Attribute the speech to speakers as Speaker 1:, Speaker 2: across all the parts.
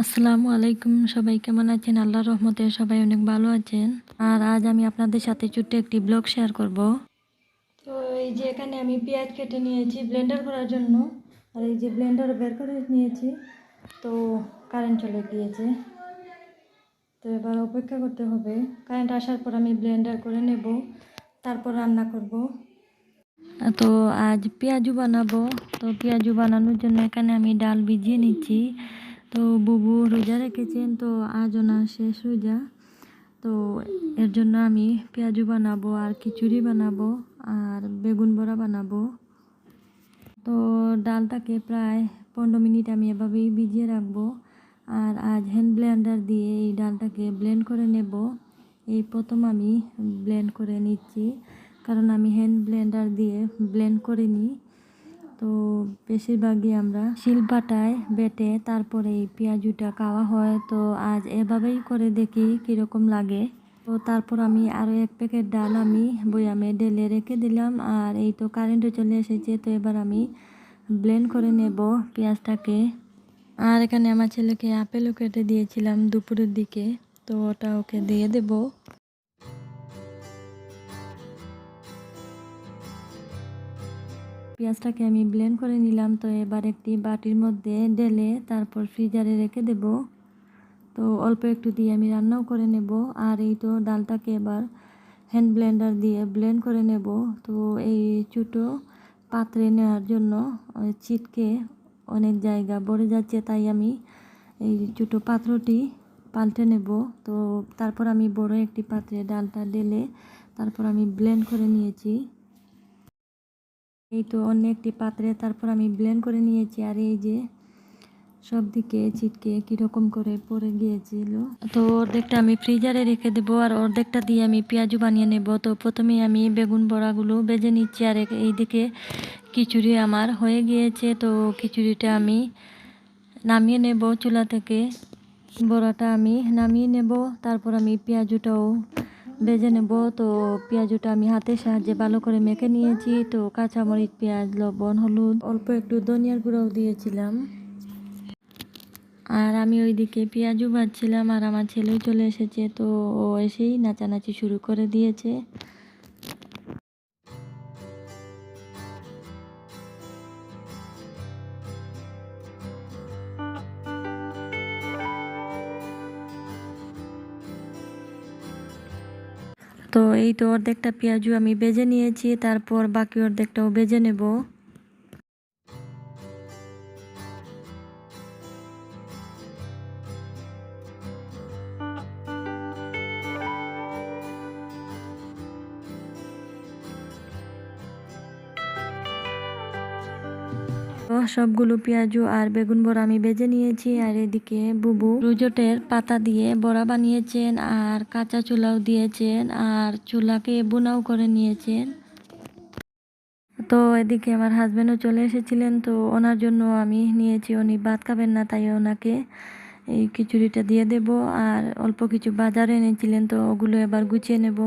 Speaker 1: আসসালামু আলাইকুম। সবাই কেমন আছেন? আল্লাহর রহমতে সবাই অনেক ভালো আছেন। আর আজ আমি আপনাদের সাথে ছোট্ট একটি ব্লগ শেয়ার করব। তো এই যে এখানে আমি পেঁয়াজ কেটে নিয়েছি ব্লেন্ডার করার জন্য। আর এই যে ব্লেন্ডার বের করে নিয়েছি, তো কারেন্ট চলে গিয়েছে। তো এবার অপেক্ষা করতে হবে। কারেন্ট আসার পর আমি ব্লেন্ডার করে নেব। তারপর রান্না করব। তো আজ পেঁয়াজু বানাবো। তো পেঁয়াজু বানানোর জন্য এখানে আমি ডাল ভিজিয়ে নিচ্ছি। তো বুবু রোজা রেখেছেন, তো আজও না শেষ রোজা। তো এর জন্য আমি পেঁয়াজু বানাবো আর খিচুড়ি বানাবো আর বেগুন বড়া বানাবো। তো ডালটাকে প্রায় পনেরো মিনিট আমি এভাবেই ভিজিয়ে রাখব আর আজ হ্যান্ড ব্লেন্ডার দিয়ে এই ডালটাকে ব্লেন্ড করে নেব। এই প্রথম আমি ব্লেন্ড করে নিচ্ছি, কারণ আমি হ্যান্ড ব্লেন্ডার দিয়ে ব্লেন্ড করে নিই তো বেশিরভাগই আমরা শিলপাটায় বেটে তারপরে এই পেঁয়াজুটা খাওয়া হয়। তো আজ এভাবেই করে দেখি কীরকম লাগে। তো তারপর আমি আরও এক প্যাকেট ডাল আমি বয়ামে ঢেলে রেখে দিলাম আর এই তো কারেন্টও চলে এসেছে। তো এবার আমি ব্লেন্ড করে নেব পেঁয়াজটাকে। আর এখানে আমার ছেলেকে আপেলও কেটে দিয়েছিলাম দুপুরের দিকে। তো ওটা ওকে দিয়ে দেবো। পেঁয়াজটাকে আমি ব্লেন্ড করে নিলাম। তো এবার একটি বাটির মধ্যে ঢেলে তারপর ফ্রিজারে রেখে দেব। তো অল্প একটু দিয়ে আমি রান্নাও করে নেব। আর এই তো ডালটাকে এবার হ্যান্ড ব্লেন্ডার দিয়ে ব্লেন্ড করে নেব। তো এই ছোটো পাত্রে নেওয়ার জন্য ছিটকে অনেক জায়গা ভরে যাচ্ছে, তাই আমি এই ছোটো পাত্রটি পাল্টে নেব। তো তারপর আমি বড় একটি পাত্রে ডালটা ঢেলে তারপর আমি ব্লেন্ড করে নিয়েছি। এই তো অন্য একটি পাত্রে তারপর আমি ব্লেন্ড করে নিয়েছি আর এই যে সব দিকে ছিটকে কীরকম করে পড়ে গিয়েছিল। তো অর্ধেকটা আমি ফ্রিজারে রেখে দেবো আর অর্ধেকটা দিয়ে আমি পেঁয়াজু বানিয়ে নেব। তো প্রথমে আমি বেগুন বড়াগুলো বেজে নিচ্ছি আর এই দিকে খিচুড়ি আমার হয়ে গিয়েছে। তো খিচুড়িটা আমি নামিয়ে নেব চুলা থেকে। বড়াটা আমি নামিয়ে নেব। তারপর আমি পেঁয়াজুটাও ভেজে নেব। তো পেঁয়াজটা আমি হাতের সাহায্যে ভালো করে মেখে নিয়েছি। তো কাঁচামরিচ, পেঁয়াজ, লবণ, হলুদ, অল্প একটু ধনিয়ার গুঁড়াও দিয়েছিলাম। আর আমি ওইদিকে পেঁয়াজও ভাজছিলাম আর আমার ছেলেও চলে এসেছে। তো ও এসেই নাচানাচি শুরু করে দিয়েছে। তো এই তো অর্ধেকটা পেঁয়াজু আমি বেজে নিয়েছি তারপর বাকি অর্ধেকটাও বেজে নেব। সবগুলো পেঁয়াজু আর বেগুন বড়া আমি বেজে নিয়েছি। আর এদিকে বুবু রুজটের পাতা দিয়ে বড়া বানিয়েছেন আর কাঁচা চুলাও দিয়েছেন আর চুলাকে বোনাও করে নিয়েছেন। তো এদিকে আমার হাজব্যান্ডও চলে এসেছিলেন, তো ওনার জন্য আমি নিয়েছি। উনি ভাত খাবেন না, তাই ওনাকে এই খিচুড়িটা দিয়ে দেব। আর অল্প কিছু বাজারে এনেছিলেন, তো ওগুলো এবার গুছিয়ে নেব।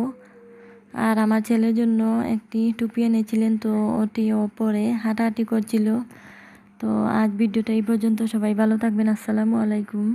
Speaker 1: আর আমার ছেলের জন্য একটি টুপি এনেছিলেন, তো ওটিও পরে হাঁটাহাঁটি করছিল। তো আজ ভিডিওটা এই পর্যন্ত। সবাই ভালো থাকবেন। আসসালামু আলাইকুম।